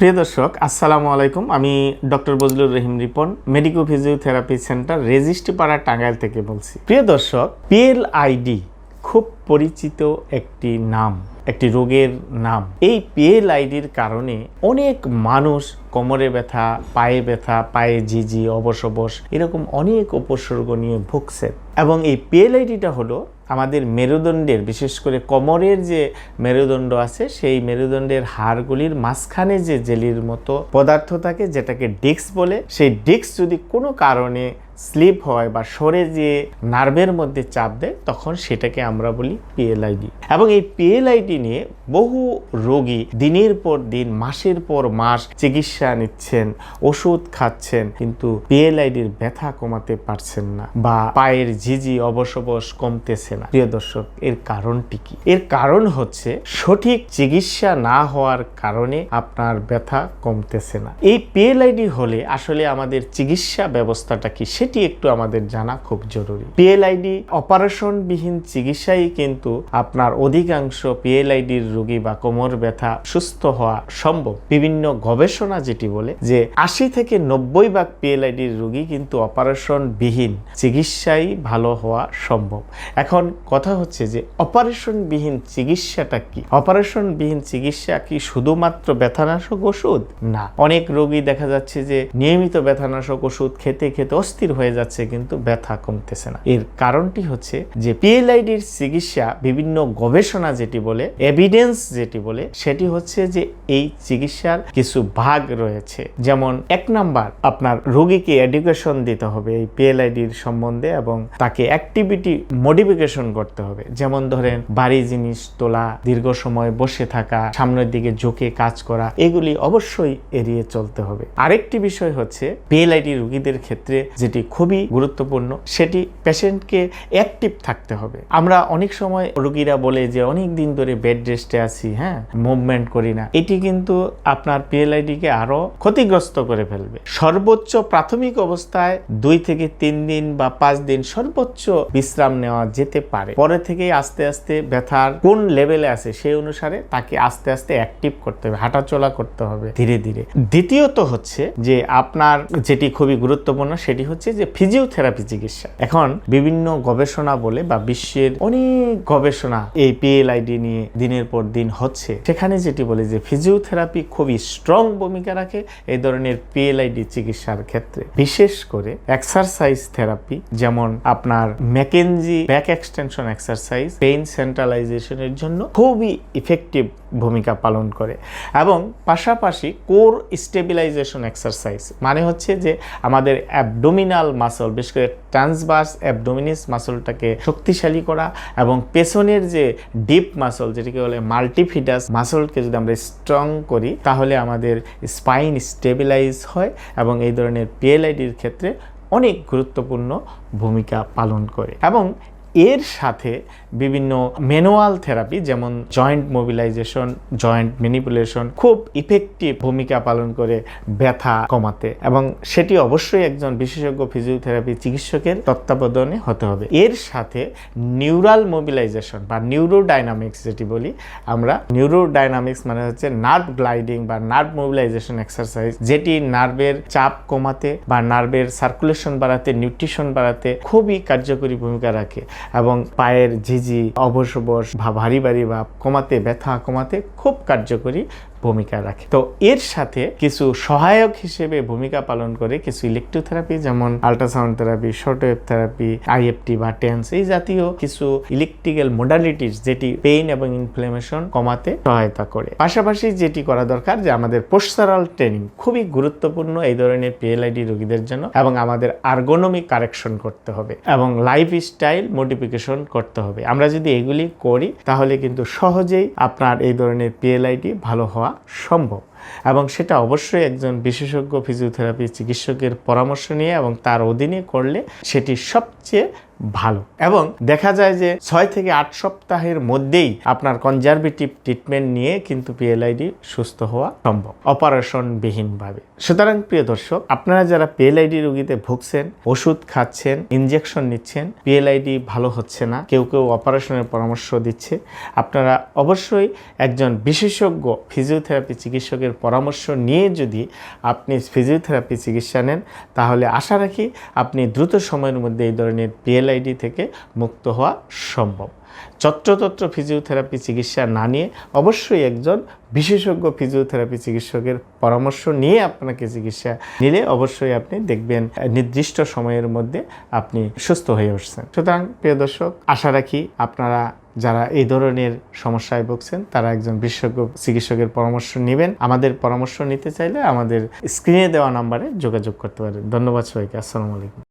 প্রিয় দর্শক, আসসালামু আলাইকুম। আমি doctor Bazlur Rahim Ripon, Medico physiotherapy centre registry পাড়া টাঙ্গাইল থেকে বলছি। প্রিয় দর্শক পিএল আইডি খুব পরিচিত একটি নাম, একটি রোগের নাম। এই পিএল আইডির কারণে অনেক মানুষ কোমরে ব্যথা, পায়ে ব্যথা, পায়ে ঝিঝি, অবশ অবশ এরকম অনেক উপসর্গ নিয়ে ভুগছেন। এবং এই পিএলআইডিটা হলো আমাদের মেরুদণ্ডের, বিশেষ করে কোমরের যে মেরুদণ্ড আছে, সেই মেরুদণ্ডের হাড়গুলির মাঝখানে যে জেলির মতো পদার্থ থাকে, যেটাকে ডিস্ক বলে, সেই ডিস্ক যদি কোনো কারণে স্লিপ হয় বা সরে যে নার্ভের মধ্যে চাপ দেয়, তখন সেটাকে আমরা বলি পিএলআইডি এবং এই পিএলআইডি নিয়ে বহু রোগী দিনের পর দিন, মাসের পর মাস চিকিৎসা নিচ্ছেন, ওষুধ খাচ্ছেন, কিন্তু পিএলআইডির ব্যথা কমাতে পারছেন না বা পায়ের ঝিঝি অবশ কমতেছে না। প্রিয় দর্শক, এর কারণটি কি? এর কারণ হচ্ছে সঠিক চিকিৎসা না হওয়ার কারণে আপনার ব্যথা কমতেছে না। এই পিএলআইডি হলে আসলে আমাদের চিকিৎসা ব্যবস্থাটা কি? সেটি একটু আমাদের জানা খুব জরুরি। পিএলআইডি অপারেশনবিহীন চিকিৎসাই কিন্তু আপনার অধিকাংশ পিএলআইডির রোগী বা কোমর ব্যথা, সুস্থ হওয়া সম্ভব। বিভিন্ন গবেষণা যেটি বলে যে আশি থেকে নব্বই ভাগ পিএলআইডির রোগী কিন্তু অপারেশনবিহীন চিকিৎসাই ভালো হওয়া সম্ভব। এখন কথা হচ্ছে যে অপারেশনবিহীন চিকিৎসাটা কি? অপারেশনবিহীন চিকিৎসা কি শুধুমাত্র ব্যথানাশক ওষুধ? না। অনেক রোগী দেখা যাচ্ছে যে নিয়মিত ব্যথানাশক ওষুধ খেতে খেতে অস্থির হয়ে যাচ্ছে, কিন্তু ব্যথা কমতেছে না। এর কারণটি হচ্ছে যে পিএলআইডির চিকিৎসা বিভিন্ন গবেষণা যেটি বলে এভিডেন্স যেটি বলে, সেটি হচ্ছে যে এই চিকিৎসার কিছু ভাগ রয়েছে। যেমন এক নাম্বার, আপনার রোগীকে এডুকেশন দিতে হবে এই পিএলআইডির সম্বন্ধে এবং তাকে অ্যাক্টিভিটি মডিফিকেশন করতে হবে। যেমন ধরেন বাড়ি জিনিস তোলা, দীর্ঘ সময় বসে থাকা, সামনের দিকে ঝুঁকে কাজ করা, এগুলি অবশ্যই এড়িয়ে চলতে হবে। আরেকটি বিষয় হচ্ছে, পিএলআইডি রোগীদের ক্ষেত্রে যেটি খুবই গুরুত্বপূর্ণ, সেটি পেশেন্টকে অ্যাক্টিভ থাকতে হবে। আমরা অনেক সময় রোগীরা বলে যে, অনেক দিন ধরে বেড রেস্টে আছি হ্যাঁ মুভমেন্ট করি না। এটি কিন্তু আপনার পিএলআইডিকে আরও ক্ষতিগ্রস্ত করে ফেলবে। সর্বোচ্চ প্রাথমিক অবস্থায় দুই থেকে তিন দিন বা পাঁচ দিন সর্বোচ্চ বিশ্রাম নেওয়া যেতে পারে। পরে থেকেই আস্তে আস্তে ব্যথার কোন লেভেলে আছে সেই অনুসারে তাকে আস্তে আস্তে অ্যাক্টিভ করতে হবে, হাঁটাচলা করতে হবে ধীরে ধীরে। দ্বিতীয়ত হচ্ছে যে, আপনার যেটি খুবই গুরুত্বপূর্ণ সেটি হচ্ছে যে ফিজিওথেরাপি চিকিৎসা। এখন বিভিন্ন গবেষণা বলে বা বিশ্বের অনেক গবেষণা এই পিএলআইডি নিয়ে দিনের পর দিন হচ্ছে। সেখানে যেটি বলে যে ফিজিওথেরাপি খুবই স্ট্রং ভূমিকা রাখে এই ধরনের পিএলআইডি চিকিৎসার ক্ষেত্রে। বিশেষ করে এক্সারসাইজ থেরাপি যেমন আপনার McKenzie back extension exercise pain সেন্ট্রালাইজেশনের জন্য খুবই ইফেক্টিভ ভূমিকা পালন করে। এবং পাশাপাশি কোর স্টেবিলাইজেশন এক্সারসাইজ মানে হচ্ছে যে আমাদের অ্যাবডোমিনাল মাসল, বিশেষ করে ট্রান্সভার্স অ্যাবডোমিনিস মাসলটাকে শক্তিশালী করা এবং পেছনের যে ডিপ মাসল, যেটাকে বলে মাল্টিফিডাস মাসলকে যদি আমরা স্ট্রং করি, তাহলে আমাদের স্পাইন স্টেবিলাইজ হয় এবং এই ধরনের পিএলআইডির ক্ষেত্রে অনেক গুরুত্বপূর্ণ ভূমিকা পালন করে। এবং এর সাথে বিভিন্ন ম্যানুয়াল থেরাপি, যেমন জয়েন্ট মোবিলাইজেশন, জয়েন্ট ম্যানিপুলেশন, খুব ইফেক্টিভ ভূমিকা পালন করে ব্যথা কমাতে। এবং সেটি অবশ্যই একজন বিশেষজ্ঞ ফিজিওথেরাপি চিকিৎসকের তত্ত্বাবধানে হতে হবে। এর সাথে নিউরাল মোবিলাইজেশন বা নিউরোডাইনামিক্স যেটি বলি, আমরা নিউরোডাইনামিক্স মানে হচ্ছে নার্ভ গ্লাইডিং বা নার্ভ মোবিলাইজেশন এক্সারসাইজ যেটি নার্ভের চাপ কমাতে বা নার্ভের সার্কুলেশন বাড়াতে নিউট্রিশন বাড়াতে খুবই কার্যকরী ভূমিকা রাখে। এবং পায়ের ঝিঝি অবশ অবশ বা ভারী ভারী ভাব কমাতে ব্যথা কমাতে খুব কার্যকরী ভূমিকা রাখে। তো এর সাথে কিছু সহায়ক হিসেবে ভূমিকা পালন করে কিছু ইলেকট্রোথেরাপি যেমন ultrasound therapy short therapy IFT বা টেন্স এই জাতীয় কিছু ইলেকট্রিক্যাল মোডালিটিস যেটি পেইন এবং ইনফ্লেমেশন কমাতে সহায়তা করে। পাশাপাশি যেটি করা দরকার যে আমাদের পোস্টারাল ট্রেনিং খুবই গুরুত্বপূর্ণ এই ধরনের পিএলআইডি রোগীদের জন্য এবং আমাদের আর্গোনমিক কারেকশন করতে হবে এবং লাইফ স্টাইল মডিফিকেশন করতে হবে। আমরা যদি এগুলি করি, তাহলে কিন্তু সহজেই আপনার এই ধরনের পিএলআইডি ভালো হওয়া সম্ভব। এবং সেটা অবশ্যই একজন বিশেষজ্ঞ ফিজিওথেরাপি চিকিৎসকের পরামর্শ নিয়ে এবং তার অধীনে করলে সেটি সবচেয়ে ভালো। এবং দেখা যায় যে ছয় থেকে আট সপ্তাহের মধ্যেই আপনার কনজারভেটিভ ট্রিটমেন্ট নিয়ে কিন্তু পিএলআইডি সুস্থ হওয়া সম্ভব, অপারেশনবিহীনভাবে। সুতরাং প্রিয় দর্শক, আপনারা যারা পিএলআইডি রোগীতে ভুগছেন, ওষুধ খাচ্ছেন ইনজেকশন নিচ্ছেন পিএলআইডি ভালো হচ্ছে না, কেউ কেউ অপারেশনের পরামর্শ দিচ্ছে, আপনারা অবশ্যই একজন বিশেষজ্ঞ ফিজিওথেরাপি চিকিৎসকের পরামর্শ নিয়ে যদি আপনি ফিজিওথেরাপি চিকিৎসা নেন, তাহলে আশা রাখি আপনি দ্রুত সময়ের মধ্যে এই ধরনের পিএলআইডি থেকে মুক্ত হওয়া সম্ভব। চত্রতত্র ফিজিওথেরাপি চিকিৎসা না নিয়ে অবশ্যই একজন বিশেষজ্ঞ ফিজিওথেরাপি চিকিৎসকের পরামর্শ নিয়ে আপনাকে চিকিৎসা নিলে অবশ্যই আপনি দেখবেন নির্দিষ্ট সময়ের মধ্যে আপনি সুস্থ হয়ে উঠছেন। সুতরাং প্রিয় দর্শক, আশা রাখি আপনারা যারা এই ধরনের সমস্যায় ভুগছেন, তারা একজন বিশেষজ্ঞ চিকিৎসকের পরামর্শ নেবেন। আমাদের পরামর্শ নিতে চাইলে আমাদের স্ক্রিনে দেওয়া নাম্বারে যোগাযোগ করতে পারেন। ধন্যবাদ সবাইকে। আসসালামু আলাইকুম।